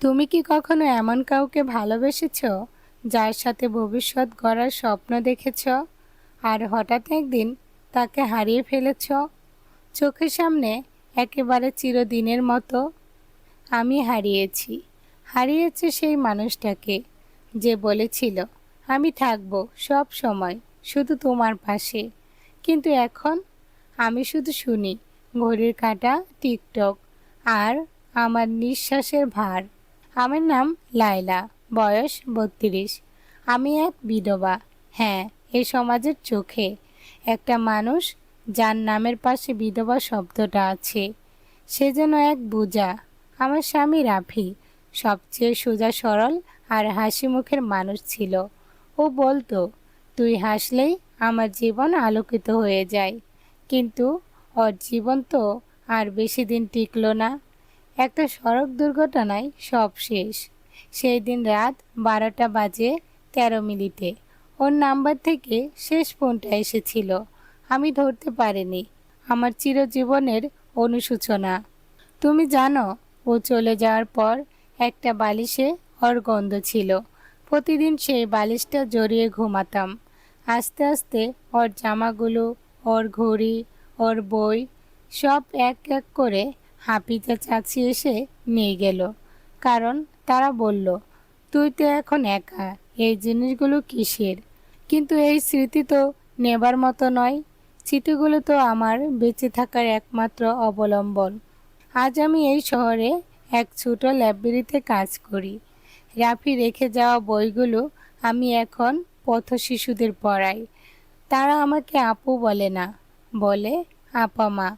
তুমি কি কখনো এমন কাউকে ভালোবেসেছ, যার সাথে ভবিষ্যৎ গড়ার স্বপ্ন দেখেছ? আর হঠাৎ একদিন তাকে হারিয়ে ফেলেছ? চোখের সামনে একেবারে চিরদিনের মতো, আমি হারিয়েছি। হারিয়েছে সেই মানুষটাকে যে বলেছিল, আমি থাকব সব সময় শুধু তোমার পাশে। কিন্তু এখন আমি শুধু শুনি ঘড়ির কাঁটা, টিকটক, আর আমার নিঃশ্বাসের ভার। আমার নাম লায়লা, বয়স বত্রিশ। আমি এক বিধবা। হ্যাঁ এই সমাজের চোখে একটা মানুষ যার নামের পাশে বিধবা শব্দটা আছে। সে যেন এক বোঝা। আমার স্বামী রাফি সবচেয়ে সোজা, সরল আর হাসি মুখের মানুষ ছিল। ও বলতো, তুই হাসলেই আমার জীবন আলোকিত হয়ে যায়। কিন্তু ওর জীবন তো আর বেশি দিন টিকলো না। একটা সড়ক দুর্ঘটনায় সব শেষ। সেই দিন রাত বারোটা বাজে তেরো মিনিটে। ওর নাম্বার থেকে শেষ ফোনটা এসেছিল। আমি ধরতে পারিনি। আমার চিরজীবনের অনুশোচনা। তুমি জানো, ও চলে যাওয়ার পর একটা বালিশে ওর গন্ধ ছিল। প্রতিদিন সেই বালিশটা জড়িয়ে ঘুমাতাম। আস্তে আস্তে ওর জামাগুলো, ওর ঘড়ি, ওর বই সব এক এক করে হাপিজা চাচি এসে নিয়ে গেল। কারণ তারা বলল, তুই তো এখন একা, এই জিনিসগুলো কিসের? কিন্তু এই স্মৃতি তো নেবার মতো নয়। স্মৃতিগুলো তো আমার বেঁচে থাকার একমাত্র অবলম্বন। আজ আমি এই শহরে এক ছোট লাইব্রেরিতে কাজ করি। রাফি রেখে যাওয়া বইগুলো আমি এখন পথ শিশুদের পড়াই। তারা আমাকে আপু বলে না, বলে আপা মা।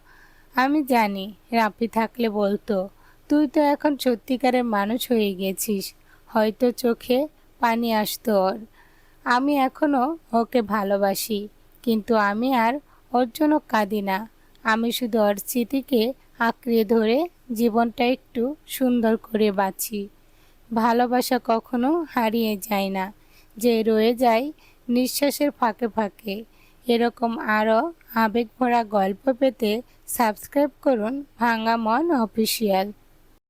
আমি জানি রাপি থাকলে বলতো, তুই তো এখন সত্যিকারের মানুষ হয়ে গেছিস, হয়তো চোখে পানি আসতো ওর। আমি এখনও ওকে ভালোবাসি, কিন্তু আমি আর ওর জন্য কাঁদি না। আমি শুধু ওর স্মৃতিকে আঁকড়ে ধরে জীবনটা একটু সুন্দর করে বাঁচি। ভালোবাসা কখনো হারিয়ে যায় না, যে রয়ে যায় নিঃশ্বাসের ফাঁকে ফাঁকে। এরকম আরও আবেগ ভরা গল্প পেতে সাবস্ক্রাইব করুন ভাঙ্গা মন অফিসিয়াল।